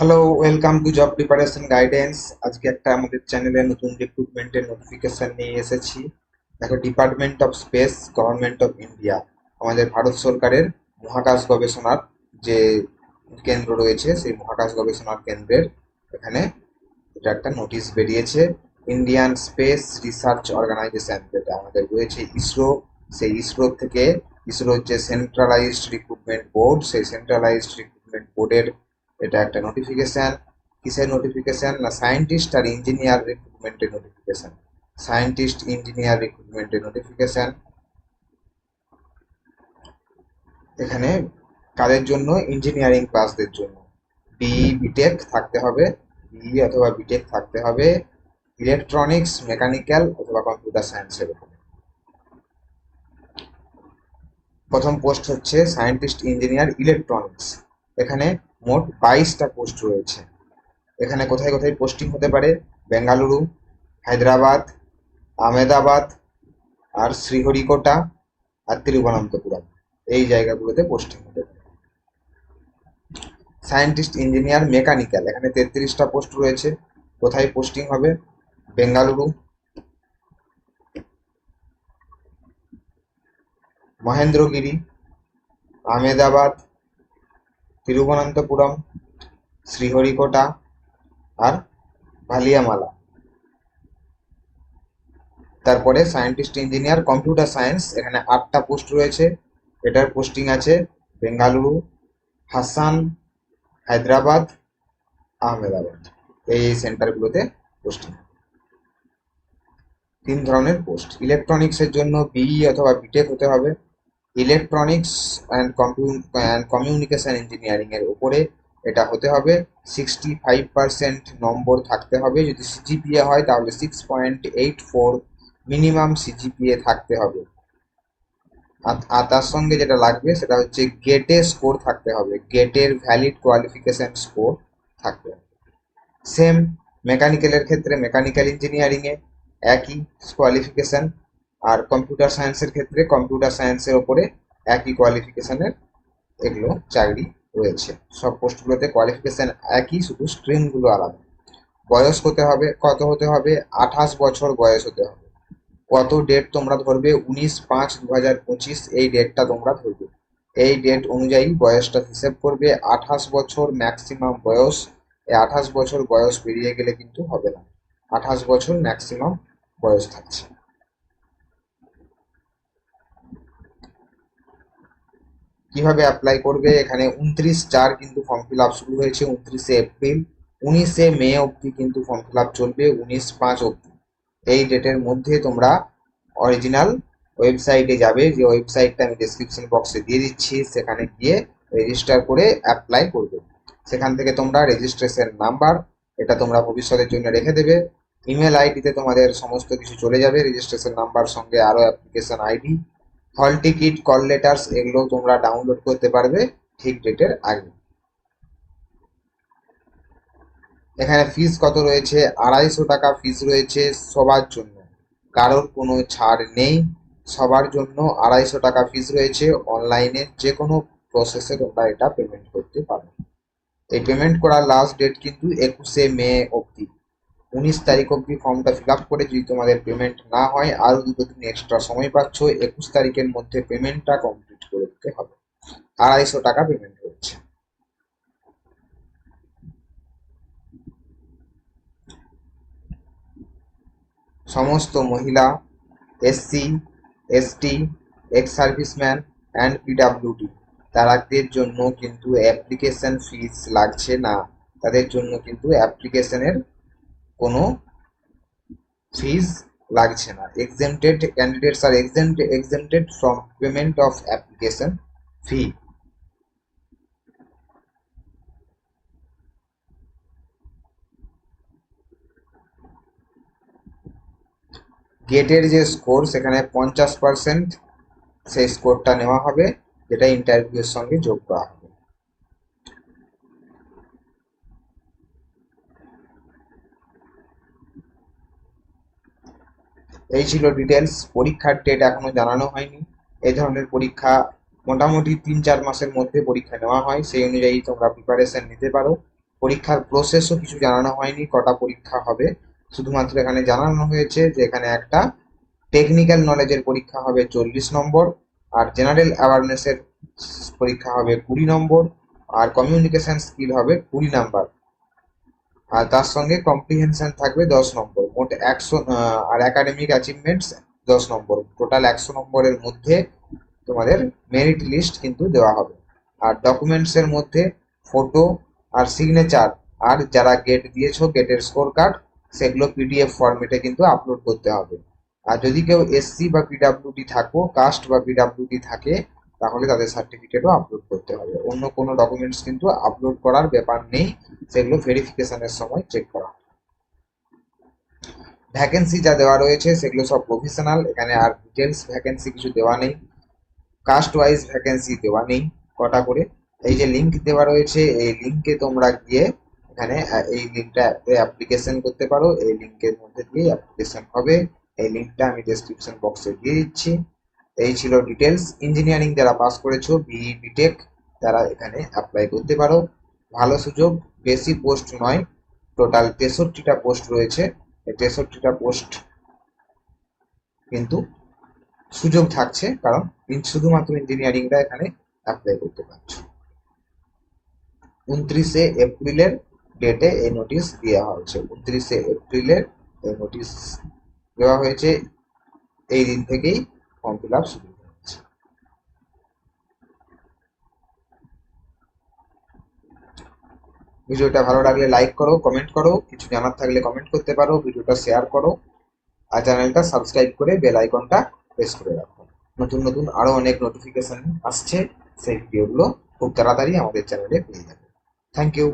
Hello welcome to job preparation guidance আজকে একটা আমাদের চ্যানেলে নতুন রিক্রুটমেন্টের নোটিফিকেশন নিয়ে এসেছি। দেখো department of space government of India আমাদের ভারত সরকারের মহাকাশ গবেষণার যে কেন্দ্র রয়েছে, সেই মহাকাশ গবেষণার কেন্দ্রের এখানে এটা একটা নোটিশ বেরিয়েছে। ইন্ডিয়ান স্পেস রিসার্চ অর্গানাইজেশন যেটা আমাদের রয়েছে ইসরো। সেই ইসরো থেকে, ইসরোর যে সেন্ট্রালাইজড রিক্রুটমেন্ট বোর্ড সেই সেন্ট্রালাইজড রিক্রুটমেন্ট বোর্ডের এটা একটা নোটিফিকেশন কিসের নোটিফিকেশন না সায়েন্টিস্ট আর ইঞ্জিনিয়ার রিক্রুটমেন্টের নোটিফিকেশন সায়েন্টিস্ট ইঞ্জিনিয়ার রিক্রুটমেন্টের নোটিফিকেশন এখানে কাদের জন্য? ইঞ্জিনিয়ারিং ক্লাসদের জন্য। বিই বিটেক থাকতে হবে। বিই অথবা বিটেক থাকতে হবে। ইলেকট্রনিক্স মেকানিক্যাল অথবা কম্পিউটার সায়েন্সের উপরে। প্রথম পোস্ট হচ্ছে সায়েন্টিস্ট ইঞ্জিনিয়ার ইলেকট্রনিক্স এখানে মোট বাইশটা পোস্ট রয়েছে। এখানে কোথায় কোথায় পোস্টিং হতে পারে? বেঙ্গালুরু, হায়দ্রাবাদ, আহমেদাবাদ, আর শ্রীহরিকোটা, আর তিরুবনন্তপুরম। এই জায়গাগুলোতে পোস্টিং হতে পারে। সায়েন্টিস্ট ইঞ্জিনিয়ার মেকানিক্যাল এখানে তেত্রিশটা পোস্ট রয়েছে। কোথায় পোস্টিং হবে? বেঙ্গালুরু। মহেন্দ্রগিরি, আহমেদাবাদ তিরুবনন্তপুরম, শ্রীহরিকোটা আর ভালিয়ামালা। তারপরে সায়েন্টিস্ট ইঞ্জিনিয়ার, কম্পিউটার সায়েন্স, এখানে আটটা পোস্ট রয়েছে। এটার পোস্টিং আছে বেঙ্গালুরু, হাসান, হায়দ্রাবাদ, আহমেদাবাদ। এই সেন্টারগুলোতে পোস্টিং। তিন ধরনের পোস্ট। ইলেকট্রনিক্সের জন্য বিই অথবা বিটেক হতে হবে। Electronics and and communication engineering এর উপরে এটা হতে হবে। সিক্সটি ফাইভ পার্সেন্ট নম্বর থাকতে হবে। যদি সিজিপিএ হয়, তাহলে six point eight four minimum CGPA থাকতে হবে। আর তার সঙ্গে যেটা লাগবে, সেটা হচ্ছে গেটে স্কোর থাকতে হবে। গেটের ভ্যালিড কোয়ালিফিকেশন স্কোর থাকবে। সেম মেকানিক্যালের ক্ষেত্রে মেকানিক্যাল ইঞ্জিনিয়ারিংয়ে একই কোয়ালিফিকেশন আর কম্পিউটার সায়েন্সের ক্ষেত্রে কম্পিউটার সায়েন্সের ওপরে একই কোয়ালিফিকেশনের এগুলো চাকরি রয়েছে। সব পোস্টগুলোতে কোয়ালিফিকেশন একই, শুধু স্ট্রিমগুলো আলাদা। বয়স হতে হবে, কত হতে হবে? আঠাশ বছর বয়স হতে হবে। কত ডেট তোমরা ধরবে? উনিশ পাঁচ দু হাজার পঁচিশ, এই ডেটটা তোমরা ধরবে। এই ডেট অনুযায়ী বয়সটা হিসেব করবে। আঠাশ বছর ম্যাক্সিমাম বয়স। এই আঠাশ বছর বয়স বেরিয়ে গেলে কিন্তু হবে না। আঠাশ বছর ম্যাক্সিমাম বয়স থাকছে। কীভাবে অ্যাপ্লাই করবে? এখানে উনত্রিশ চার কিন্তু ফর্ম ফিল আপ শুরু হয়েছে, উনত্রিশে এপ্রিল উনিশে মে অবধি কিন্তু ফর্ম ফিল আপ চলবে, উনিশ পাঁচ অবধি। এই ডেটের মধ্যে তোমরা অরিজিনাল ওয়েবসাইটে যাবে, যে ওয়েবসাইটটা আমি ডেসক্রিপশন বক্সে দিয়ে দিচ্ছি, সেখানে গিয়ে রেজিস্টার করে অ্যাপ্লাই করবে। সেখান থেকে তোমরা রেজিস্ট্রেশন নাম্বার এটা তোমরা ভবিষ্যতের জন্য রেখে দেবে। ইমেল আইডিতে তোমাদের সমস্ত কিছু চলে যাবে রেজিস্ট্রেশন নাম্বার সঙ্গে আরও application ID hall ticket call letters এগুলো তোমরা ডাউনলোড করতে পারবে ঠিক ডেটের আগে। এখানে ফিস কত রয়েছে? আড়াইশো টাকা ফিস রয়েছে সবার জন্য। কারোর কোনো ছাড় নেই, সবার জন্য আড়াইশো টাকা ফিস রয়েছে। অনলাইনে যে কোনো প্রসেসে তোমরা এটা পেমেন্ট করতে পারো। এই পেমেন্ট করার লাস্ট ডেট কিন্তু একুশে মে উনিশ তারিখ অবধি ফর্মটা ফিল আপ করে যদি তোমাদের পেমেন্ট না হয়, আরও দুটো দিন এক্সট্রা সময় পাচ্ছ, একুশ তারিখের মধ্যে পেমেন্টটা কমপ্লিট করে দিতে হবে। আড়াইশো টাকা পেমেন্ট হচ্ছে সমস্ত মহিলা SC ST ex serviceman and PWD তারাদের জন্য কিন্তু অ্যাপ্লিকেশন ফিস লাগছে না। তাদের জন্য কিন্তু অ্যাপ্লিকেশনের কোনো ফিজ লাগছে না। Exempted candidates R exempted from payment of application fee গেটের যে স্কোর সেখানে পঞ্চাশ পার্সেন্ট সেই স্কোরটা নেওয়া হবে, যেটা ইন্টারভিউর সঙ্গে যোগ করা হবে। এই ছিল ডিটেলস পরীক্ষার ডেট এখনও জানানো হয়নি। এই ধরনের পরীক্ষা মোটামুটি তিন চার মাসের মধ্যে পরীক্ষা নেওয়া হয়। সেই অনুযায়ী তোমরা প্রিপারেশন নিতে পারো। পরীক্ষার প্রসেসও কিছু জানানো হয়নি, কটা পরীক্ষা হবে। শুধুমাত্র এখানে জানানো হয়েছে যে এখানে একটা টেকনিক্যাল নলেজের পরীক্ষা হবে চল্লিশ নম্বর, আর জেনারেল অ্যাওয়ারনেসের পরীক্ষা হবে কুড়ি নম্বর, আর কমিউনিকেশন স্কিল হবে কুড়ি নাম্বার। আর তার সঙ্গে কম্প্রিহেনশন থাকবে দশ নম্বর। মোট একশো আর একাডেমিক অ্যাচিভমেন্টস দশ নম্বর। টোটাল একশো নম্বরের মধ্যে তোমাদের মেরিট লিস্ট কিন্তু দেওয়া হবে। আর ডকুমেন্টস এর মধ্যে ফটো আর সিগনেচার আর যারা গেট দিয়েছ গেটের স্কোর কার্ড সেগুলো পিডিএফ ফরম্যাটে কিন্তু আপলোড করতে হবে। আর যদি কেউ এসসি বা পিডাব্লিউডি থাকো কাস্ট বা পিডাব্লিউডি থাকে তাহলে তাদের সার্টিফিকেটও আপলোড করতে হবে। অন্য কোনো ডকুমেন্টস কিন্তু আপলোড করার ব্যাপার নেই, সেগুলো ভেরিফিকেশনের সময় চেক করা। ভ্যাকেন্সি যা দেওয়া রয়েছে, সেগুলো সব প্রফেশনাল এখানে আর ডিটেলস ভ্যাকেন্সি কিছু দেওয়া নেই। কাস্ট ওয়াইজ ভ্যাকেন্সি দেওয়া নেই কটা করে। এই যে লিংক দেওয়া রয়েছে, এই লিংকে তোমরা গিয়ে এখানে এই লিঙ্কটা অ্যাপ্লিকেশন করতে পারো। এই লিংকের মধ্যে দিয়ে অ্যাপ্লিকেশন হবে। এই লিঙ্কটা আমি ডেসক্রিপশন বক্সে দিয়ে দিচ্ছি। এই ছিল ডিটেলস ইঞ্জিনিয়ারিং যারা পাস করেছ বিই বিটেক তারা এখানে অ্যাপ্লাই করতে পারো। ভালো সুযোগ, বেশি পোস্ট নয় টোটাল তেষট্টিটা পোস্ট রয়েছে। তেষট্টিটা পোস্ট কিন্তু সুযোগ থাকছে, কারণ শুধুমাত্র ইঞ্জিনিয়ারিংটা এখানে অ্যাপ্লাই করতে পারছ। উনত্রিশে এপ্রিলের ডেটে এই নোটিশ দেওয়া হয়েছে। উনত্রিশে এপ্রিলের এই নোটিশ দেওয়া হয়েছে। এই দিন থেকেই ফর্ম ফিল আপ শুরু হয়েছে ভিডিওটা ভালো লাগলে লাইক করো কমেন্ট করো, কিছু জানার থাকলে কমেন্ট করতে পারো, ভিডিওটা শেয়ার করো, আর চ্যানেলটা সাবস্ক্রাইব করে বেল আইকনটা প্রেস করে রাখো। নতুন নতুন আরও অনেক নোটিফিকেশন আসছে, সেই ভিডিওগুলো খুব তাড়াতাড়ি আমাদের চ্যানেলে পেয়ে যাবে। Thank you